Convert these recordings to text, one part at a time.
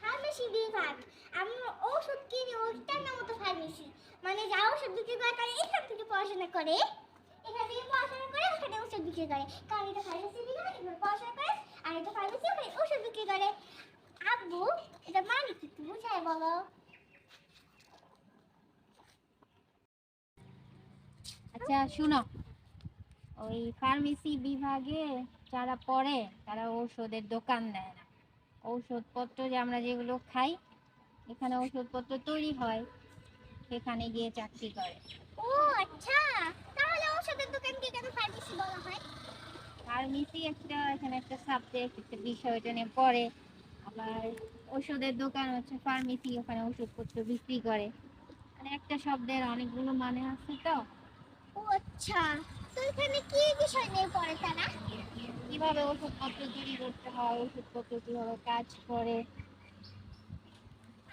Pharmacy বিভাগ আমি ওষুধ কিনি ওষুধটার নাম তো ফার্মেসি। মানে যা বিক্রি করে, তারা এখান থেকে পড়াশোনা করে। এখান থেকে পড়াশোনা করে, ওখানে ওষুধ বিক্রি করে। কারণ এটা ফার্মেসি বিভাগ এখানে পড়াশোনা করে, আর এটা ফার্মেসি ওখানে ওষুধ বিক্রি করে। আব্বু, এটা মানে কি বুঝায় বলো আচ্ছা শুনো। ওই ফার্মেসি বিভাগে যারা পড়ে, তারা ঔষধের দোকান দেয় না। ঔষধপত্র যে আমরা যেগুলো খাই এখানে ওষুধপত্র তৈরি হয় সেখানে গিয়ে চাকরি করে। ও আচ্ছা। তাহলে ওষুধের দোকানকে কেন ফার্মেসি বলা হয়? ফার্মেসি একটা এখানে একটা সাবজেক্ট একটা বিষয় এটা নিয়ে পড়ে। আবার ওষুধের দোকান হচ্ছে ফার্মেসি ওখানে ওষুধপত্র বিক্রি করে। মানে একটা শব্দের অনেকগুলো মানে আছে তো। ও আচ্ছা। তো এখানে কি বিষয় নিয়ে পড়ে তারা? কীভাবে ওষুধপত্র তৈরি করতে হয় ওষুধপত্র কীভাবে কাজ করে।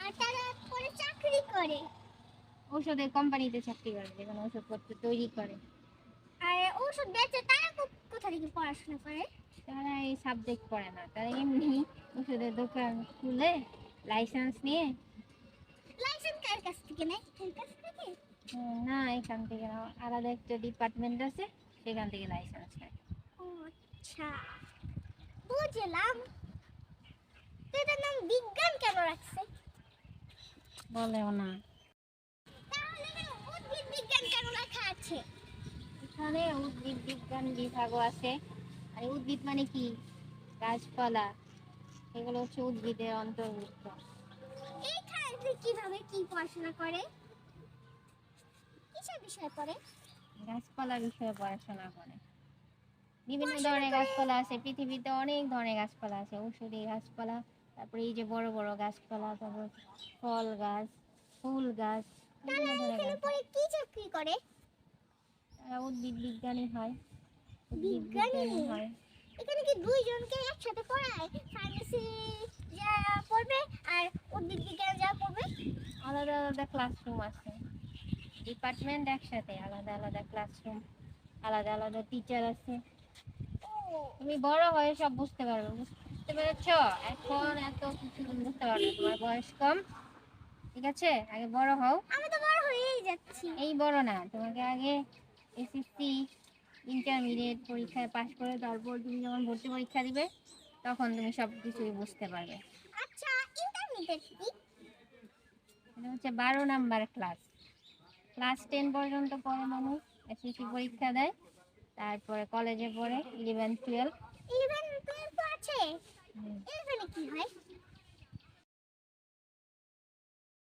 আর তারা পরে চাকরি করে? ঔষধের কোম্পানিতে চাকরি করে যেখানে ওষুধপত্র তৈরি করে। আর ওষুধ বেচে তারা কোথা থেকে পড়াশোনা করে? তারা এই সাবজেক্ট পড়ে না তারা এমনি ওষুধের দোকান খুলে লাইসেন্স নিয়ে লাইসেন্স কার কাছ থেকে নেয়? কার কাছ থেকে? না এখান থেকে না, আলাদা একটা ডিপার্টমেন্ট আছে সেখান থেকে লাইসেন্স নেয়। আচ্ছা। বুঝলাম। এটার নাম বিজ্ঞান কেন রাখছে? বলেও না। তাহলে উদ্ভিদ বিজ্ঞান কেন রাখা আছে? এখানে উদ্ভিদ বিজ্ঞান বিভাগও আছে। আর উদ্ভিদ মানে কি? গাছপালা। এগুলো হচ্ছে উদ্ভিদের অন্তর্ভুক্ত। এইখানে কীভাবে কি পড়াশোনা করে? কিসের বিষয় পড়ে? গাছপালা বিষয়ে পড়াশোনা করে। বিভিন্ন ধরনের গাছপালা আছে পৃথিবীতে অনেক ধরনের গাছপালা আছে ঔষধি গাছপালা তারপরে এই যে বড় বড় গাছপালা তারপর ফল গাছ ফুল গাছ বিভিন্ন ধরনের কি চাকরি করে? তারা উদ্ভিদ বিজ্ঞানী হয় বিজ্ঞানী? হয়। এখানে কি দুইজনকে একসাথে পড়ায়? ফার্মেসি যারা পড়বে আর উদ্ভিদ বিজ্ঞান যারা পড়বে? আলাদা আলাদা ক্লাসরুম আছে। ডিপার্টমেন্ট একসাথে আলাদা আলাদা ক্লাসরুম আলাদা আলাদা টিচার আছে। তুমি বড় হয়ে সব বুঝতে পারবে বুঝতে পেরেছ? এখন এত কিছু বুঝতে পারবে। তোমার বয়স কম। ঠিক আছে? আগে বড় হও। আমি তো বড় হয়েই যাচ্ছি। এই বড় না তোমাকে আগে এসএসসি ইন্টারমিডিয়েট পরীক্ষায় পাশ করে তারপর তুমি যখন ভর্তি পরীক্ষা দিবে তখন তুমি সব কিছুই বুঝতে পারবে। আচ্ছা ইন্টারমিডিয়েট এটা হচ্ছে বারো নাম্বার ক্লাস ক্লাস টেন পর্যন্ত পড়ে মানুষ এসএসসি পরীক্ষা দেয় তারপরে কলেজে পড়ে ইলেভেন টুয়েলভ ইলেভেন টুয়েলভ আছে এখানে কি হয়?